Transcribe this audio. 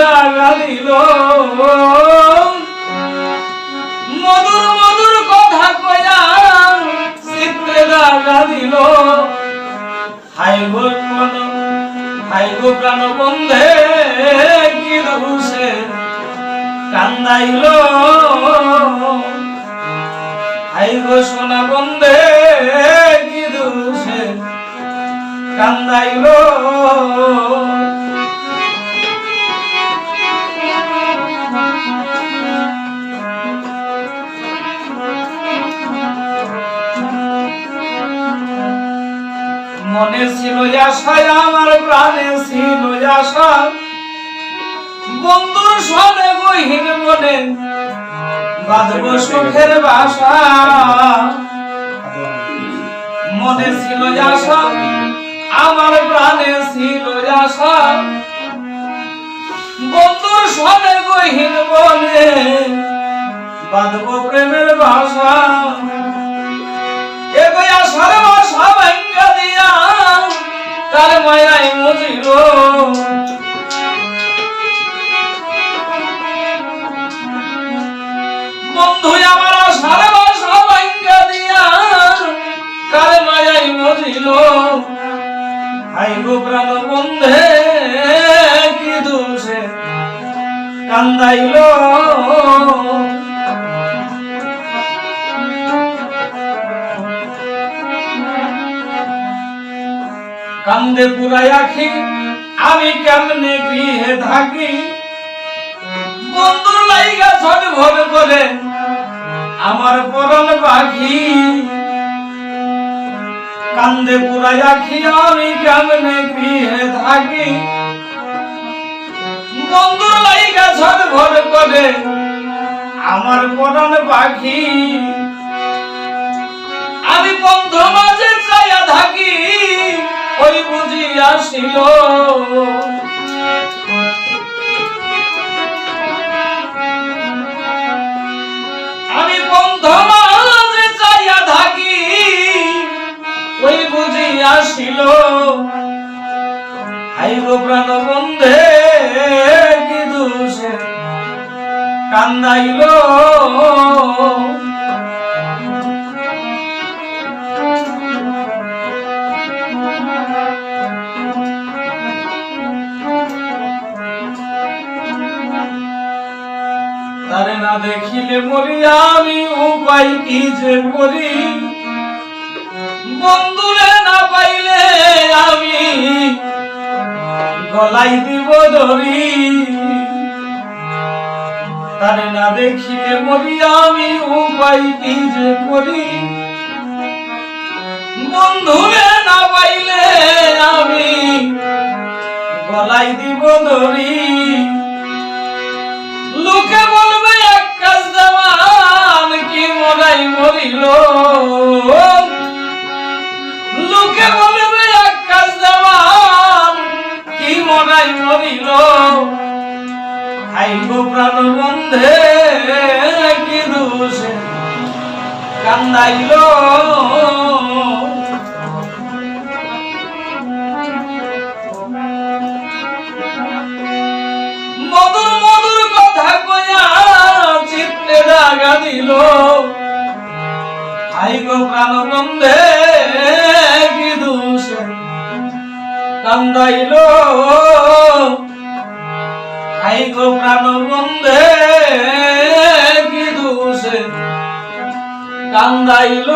ডাগা দিল মধুর মধুর কথা কয়া ডাগা দিল হাই গো মন হাই গো প্রাণ বন্ধে কি দোষে কান্দাইল। হাই গো বন্ধে কি দোষে কান্দাইল। মনে ছিল আশায়, আমার প্রাণে ছিল আশা বন্ধুর সনে গহীন মনে বাঁধব সুখের বাসা। মনে ছিল আশা, আমার প্রাণে ছিল আশা। বন্ধুর সনে গহীন মনে বাঁধব প্রেমের বাসা। মায়াই মজিল বন্ধু আমার আশার বাসা ভাঙ্গা দিয়া, কার মায়াই মজিল হাই গো প্রাণ বন্ধে, কি দোষে কান্দাইল। কান্দে পুরাই আখি, আমি কেমনে গৃহে থাকি? বন্ধুর লাইগা ছট ভবে করে আমার পরন পাখি। কান্দে পুরাই আখি, আমি কেমনে গৃহে থাকি? বন্ধুর লাইগা ছট ভবে করে আমার পরন পাখি। আমি বন্ধ মাঝে চাইয়া থাকি। ওই বুঝি আসিল। আমি চাইয়া থাকি, ওই বুঝি আসিল। আইব প্রাণ বন্ধে কি দোষে কান্দাইল। তারে না দেখিলে মরি আমি উপায় কি যে করি? বন্ধুরে না পাইলে আমি গলাই দিব ধরি তারে না দেখিলে মরি আমি উপায় কি যে করি? বন্ধুরে না পাইলে আমি গলাই দিব ধরি মরাই মরিল। লোকে বলবে এক দেওয়ান কি মরাই মরিল? আইব প্রাণ বন্ধে কি দোষে কান্দাইল। মধুর মধুর কথা কয়া চিত্তে লাগা দিল। আই প্রাণ বন্ধে কি দোষে? কান্দাইল। আই প্রাণ বন্ধে কি দোষে? কান্দাইল।